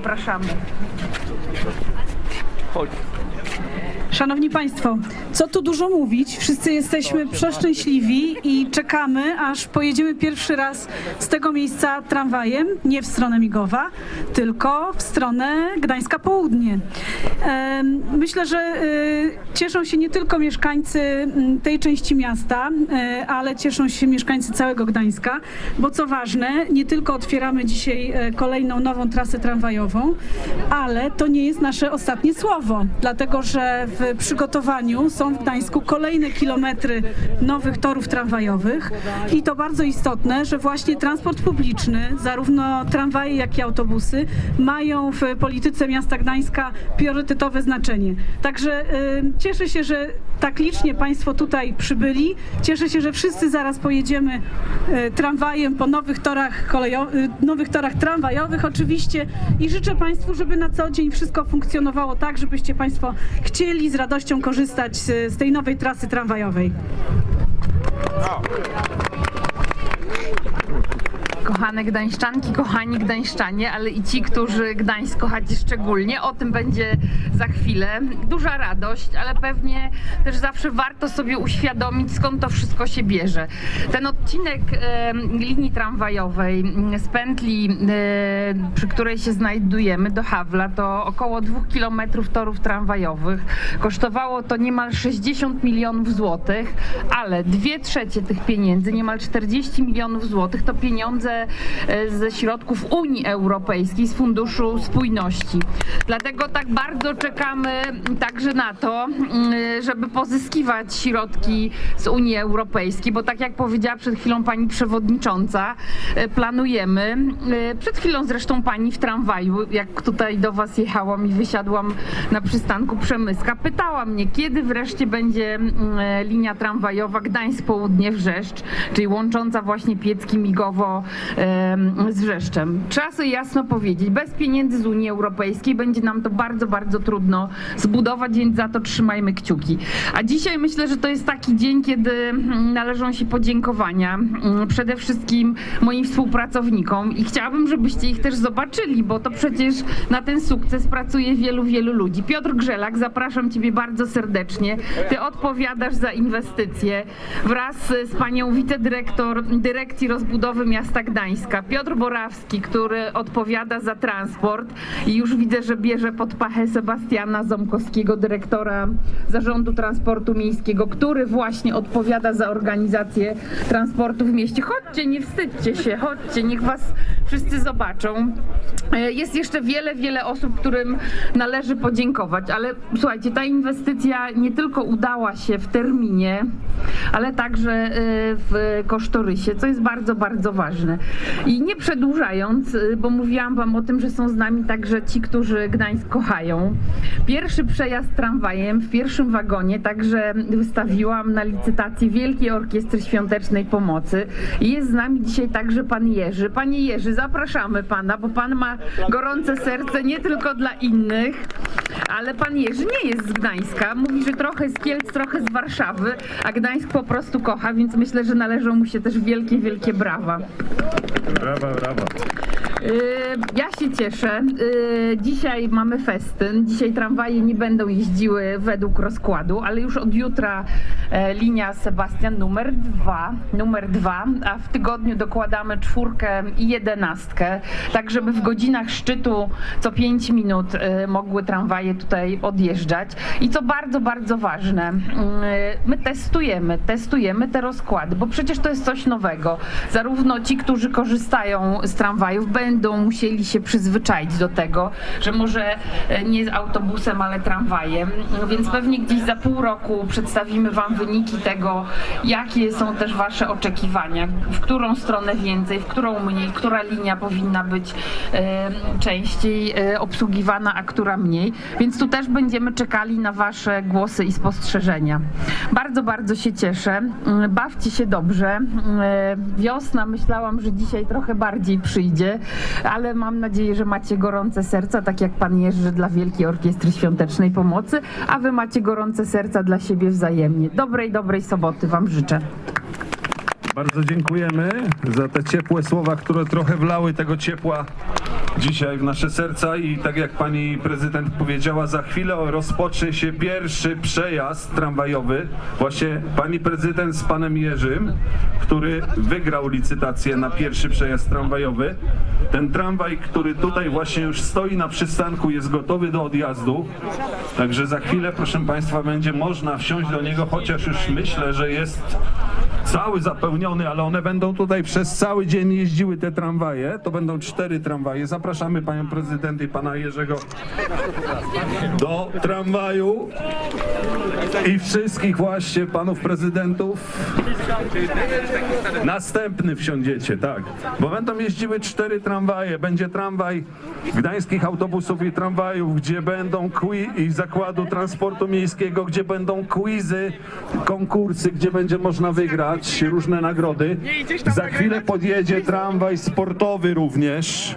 Zapraszamy. Szanowni Państwo, co tu dużo mówić, wszyscy jesteśmy przeszczęśliwi i czekamy, aż pojedziemy pierwszy raz z tego miejsca tramwajem, nie w stronę Migowa, tylko w stronę Gdańska Południe. Myślę, że y, cieszą się nie tylko mieszkańcy mm, tej części miasta, y, ale cieszą się mieszkańcy całego Gdańska, bo co ważne, nie tylko otwieramy dzisiaj e, kolejną nową trasę tramwajową, ale to nie jest nasze ostatnie słowo, dlatego że w przygotowaniu są w Gdańsku kolejne kilometry nowych torów tramwajowych i to bardzo istotne, że właśnie transport publiczny, zarówno tramwaje, jak i autobusy mają w polityce miasta Gdańska priorytetowe znaczenie. Także y, cieszę się, że tak licznie Państwo tutaj przybyli. Cieszę się, że wszyscy zaraz pojedziemy y, tramwajem po nowych torach kolejowych, nowych torach tramwajowych oczywiście i życzę Państwu, żeby na co dzień wszystko funkcjonowało tak, żebyście Państwo chcieli z radością korzystać z tej nowej trasy tramwajowej. Kochane Gdańszczanki, kochani Gdańszczanie, ale i ci, którzy Gdańsk kochacie szczególnie, o tym będzie za chwilę. Duża radość, ale pewnie też zawsze warto sobie uświadomić, skąd to wszystko się bierze. Ten odcinek e, linii tramwajowej m, z pętli, e, przy której się znajdujemy, do Hawla, to około dwóch kilometrów torów tramwajowych. Kosztowało to niemal 60 milionów złotych, ale dwie trzecie tych pieniędzy, niemal 40 milionów złotych, to pieniądze e, ze środków Unii Europejskiej, z Funduszu Spójności. Dlatego tak bardzo czekamy także na to, mm, żeby pozyskiwać środki z Unii Europejskiej, bo tak jak powiedziała przed chwilą pani przewodnicząca, e, planujemy, e, przed chwilą zresztą pani w tramwaju, jak tutaj do was jechałam i wysiadłam na przystanku Przemyska, pytała mnie, kiedy wreszcie będzie mm, linia tramwajowa Gdańsk Południe Wrzeszcz, czyli łącząca właśnie Piecki Migowo z Wrzeszczem. Trzeba sobie jasno powiedzieć, bez pieniędzy z Unii Europejskiej będzie nam to bardzo, bardzo trudno zbudować, więc za to trzymajmy kciuki. A dzisiaj myślę, że to jest taki dzień, kiedy mm, należą się podziękowania mm, przede wszystkim moim współpracownikom i chciałabym, żebyście ich też zobaczyli, bo to przecież na ten sukces pracuje wielu, wielu ludzi. Piotr Grzelak, zapraszam Ciebie bardzo serdecznie. Ty odpowiadasz za inwestycje wraz z panią wicedyrektor Dyrekcji Rozbudowy Miasta Gdańska. Piotr Borawski, który odpowiada za transport i już widzę, że bierze pod pachę Sebastiana Ząbkowskiego, dyrektora Zarządu Transportu Miejskiego, który właśnie odpowiada za organizację transportu w mieście. Chodźcie, nie wstydźcie się, chodźcie, niech was wszyscy zobaczą. E, Jest jeszcze wiele, wiele osób, którym należy podziękować, ale słuchajcie, ta inwestycja nie tylko udała się w terminie, ale także e, w kosztorysie, co jest bardzo, bardzo ważne. I nie przedłużając, e, bo mówiłam wam o tym, że są z nami także ci, którzy Gdańsk kochają. Pierwszy przejazd tramwajem w pierwszym wagonie także wystawiłam na licytację Wielkiej Orkiestry Świątecznej Pomocy. Jest z nami dzisiaj także pan Jerzy. Panie Jerzy, zapraszamy pana, bo pan ma gorące serce nie tylko dla innych, ale pan Jerzy nie jest z Gdańska. Mówi, że trochę z Kielc, trochę z Warszawy, a Gdańsk po prostu kocha, więc myślę, że należą mu się też wielkie, wielkie brawa. Brawa, brawa. Yy, Ja się cieszę. Yy, Dzisiaj mamy festyn. Dzisiaj tramwaje nie będą jeździły według rozkładu, ale już od jutra e, linia Sebastian numer dwa, numer dwa, a w tygodniu dokładamy czwórkę i jedenastkę, tak żeby w godzinach szczytu co 5 minut e, mogły tramwaje tutaj odjeżdżać. I co bardzo, bardzo ważne, my testujemy, testujemy te rozkłady, bo przecież to jest coś nowego. Zarówno ci, którzy korzystają z tramwajów, będą musieli się przyzwyczaić do tego, że może e, nie z autobusem, ale tramwajem. Więc pewnie gdzieś za pół roku przedstawimy Wam wyniki tego, jakie są też Wasze oczekiwania, w którą stronę więcej, w którą mniej, która linia powinna być e, częściej e, obsługiwana, a która mniej. Więc tu też będziemy czekali na Wasze głosy i spostrzeżenia. Bardzo, bardzo się cieszę. Mm, Bawcie się dobrze. Mm, Wiosna myślałam, że dzisiaj trochę bardziej przyjdzie, ale mam nadzieję, że macie gorące serca, tak jak pan Jerzy dla Wielkiej Orkiestry Świątecznej Pomocy, a wy macie gorące serca dla siebie wzajemnie. Dobrej, dobrej soboty wam życzę. Bardzo dziękujemy za te ciepłe słowa, które trochę wlały tego ciepła dzisiaj w nasze serca i tak jak pani prezydent powiedziała, za chwilę rozpocznie się pierwszy przejazd tramwajowy. Właśnie pani prezydent z panem Jerzym, który wygrał licytację na pierwszy przejazd tramwajowy. Ten tramwaj, który tutaj właśnie już stoi na przystanku, jest gotowy do odjazdu. Także za chwilę, proszę państwa, będzie można wsiąść do niego, chociaż już myślę, że jest cały zapełniony, ale one będą tutaj przez cały dzień jeździły te tramwaje. To będą cztery tramwaje. Zapraszamy panią prezydent i pana Jerzego do tramwaju i wszystkich właśnie panów prezydentów. Następny wsiądziecie, tak. Bo będą jeździły cztery tramwaje. Będzie tramwaj gdańskich autobusów i tramwajów, gdzie będą qui- i zakładu transportu miejskiego, gdzie będą quizy, konkursy, gdzie będzie można wygrać różne nagrody. Za chwilę podjedzie tramwaj sportowy również,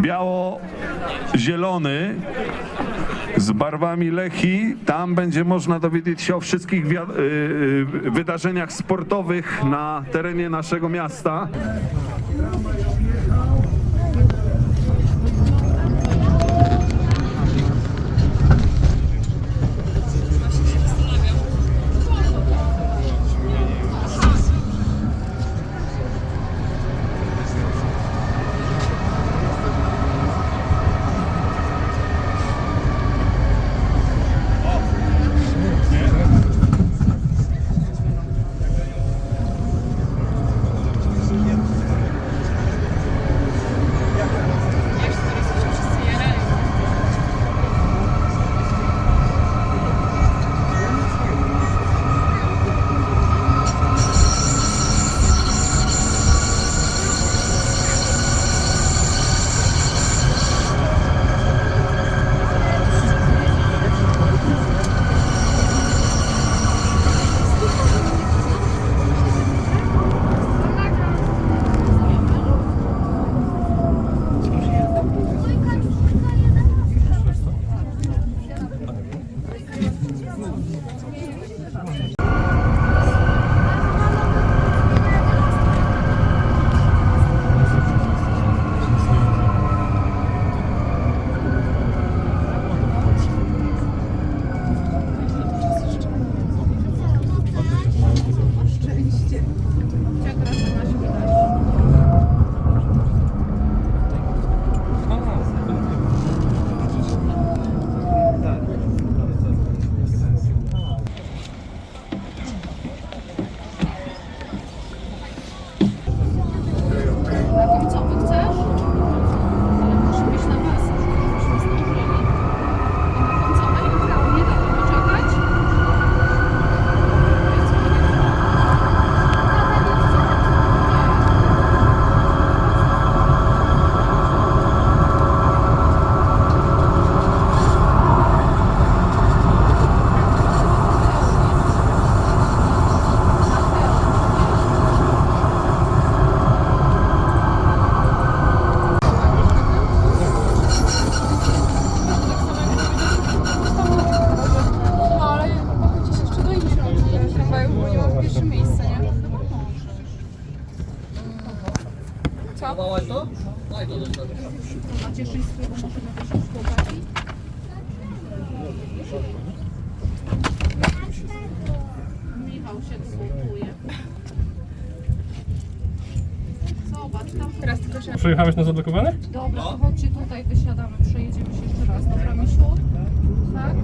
biało-zielony z barwami Lechi. Tam będzie można dowiedzieć się o wszystkich y, y, wydarzeniach sportowych na terenie naszego miasta. Też chłopaki? Michał się. Zobacz, tam. Przejechałeś na zablokowane? Dobra, to chodźcie tutaj, wysiadamy, przejedziemy się jeszcze raz. Dobra, Misiu? Tak?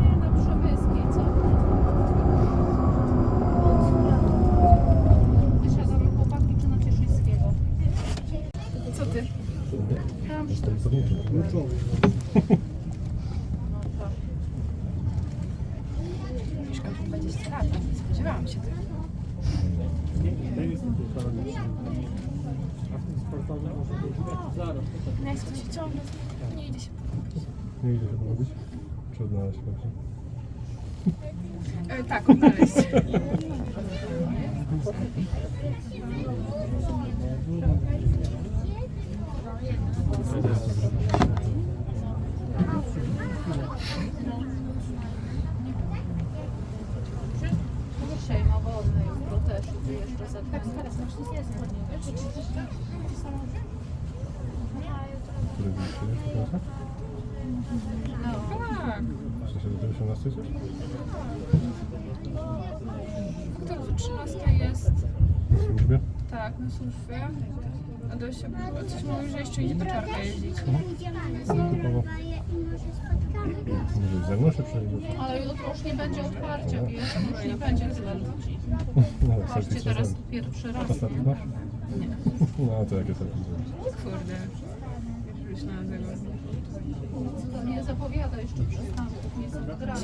Nie, na Przemyskiej, co? Wysiadamy chłopaki czy na Cieszyńskiego? Co ty? Tam. No to. Mieszkam tu 20 lat, nie spodziewałam się tego. No jak się ciągle, nie idzie się. Nie idzie to robić. Czy odnaleźć właśnie? E, tak, odnaleźć. Dzisiaj ma wodne, jutro też i wyjeżdża Który dzisiaj jest teraz? Tak. W sensie do 18 coś? Kto do 13 jest? W służbie? Tak, na służbie. A Dosia była. Coś mówi, że jeszcze idzie do czarka jeździć. Typowo. Może. Ale jutro już nie będzie otwarcia, wiesz? Już nie będzie zlętu. No, Patrzcie, selfie teraz tu pierwszy raz. Ostatni masz? Nie. No, to jakie zrobisz? Kurde. Myślałam, że go... To nie zapowiada jeszcze przystanków, nie są.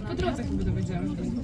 Po drodze chyba dowiedziałam, że będzie